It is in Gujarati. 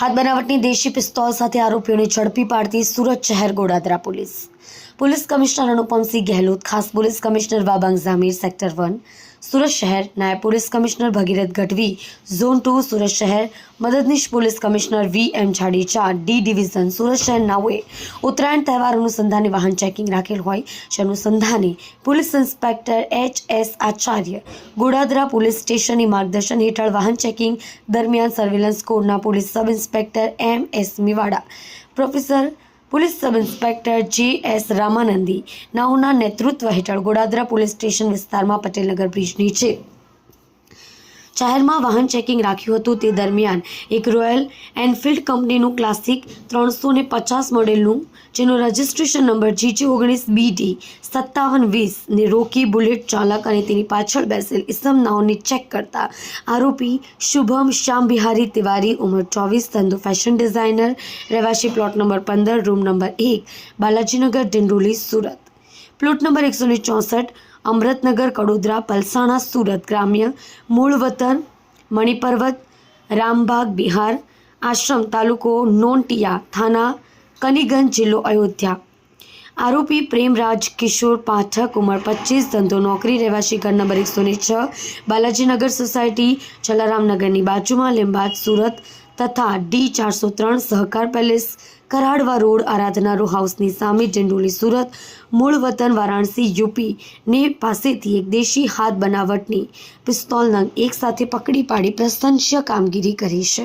હાથ બનાવટની દેશી પિસ્તોલ સાથે આરોપીઓને ઝડપી પાડતી સુરત શહેર Godadara police. Police commissioner Anupamsinh Gehlot ખાસ police commissioner Wabang Zamir sector one Surat શહેર નાયબ police commissioner Bhagirath Gadhvi zone two Surat શહેર મદદનીશ police commissioner V M Jadeja D division Surat શહેર નાઓએ ઉત્તરાયણ તહેવાર અનુસંધાને વાહન ચેકિંગ રાખેલ હોય જે અનુસંધાને police inspector H S Acharya Godadara police સ્ટેશનની માર્ગદર્શન હેઠળ વાહન ચેકિંગ દરમિયાન સર્વેલન્સ કોડના police sub inspector M S Mevada professor police sub inspector J S Ramanandi નાઓના નેતૃત્વ હેઠળ ગોડાદરા પોલીસ સ્ટેશન વિસ્તારમાં પટેલનગર બ્રિજ નીચે જાહેરમાં વાહન ચેકિંગ રાખ્યું હતું તે દરમિયાન એક રોયલ એનફિલ્ડ કંપનીનું ક્લાસિક ત્રણસો ને પચાસ મોડેલનું, જેનો રજિસ્ટ્રેશન નંબર જીજે ઓગણીસ બીડી સત્તાવન વીસને રોકી બુલેટ ચાલક અને તેની પાછળ બેસેલ ઇસમ નાઓને ચેક કરતા આરોપી શુભમ શ્યામ બિહારી તિવારી, ઉંમર ચોવીસ, ધંધો ફેશન ડિઝાઇનર, રહેવાસી પ્લોટ નંબર પંદર, રૂમ નંબર એક, બાલાજીનગર, ડિંડોલી, સુરત. પ્લોટ નંબર એકસો ને ચોસઠ, અમૃતનગર, કડોદરા, પલસાણા, સુરત ગ્રામ્ય મૂળ વતન મણિપર્વત, રામબાગ, બિહાર, આશ્રમ તાલુકો નોનટિયા થાના, કનીગંજ જિલ્લો, અયોધ્યા. આરોપી પ્રેમરાજ કિશોર પાઠક, ઉંમર પચીસ, ધંધો, નોકરી, રહેવાસી ઘર નંબર એકસો ને છ બાલાજીનગર સોસાયટી, જલારામનગરની બાજુમાં લીંબાદ સુરત તથા ડી ચારસો ત્રણ Sahkar palace Karadva road Aradhana row હાઉસની સામે ડિંડોલી સુરત, મૂળ વતન વારાણસી, યુપી ને પાસેથી એક દેશી હાથ બનાવટની પિસ્તોલ નંગ એક સાથે પકડી પાડી પ્રશંસ્ય કામગીરી કરી છે.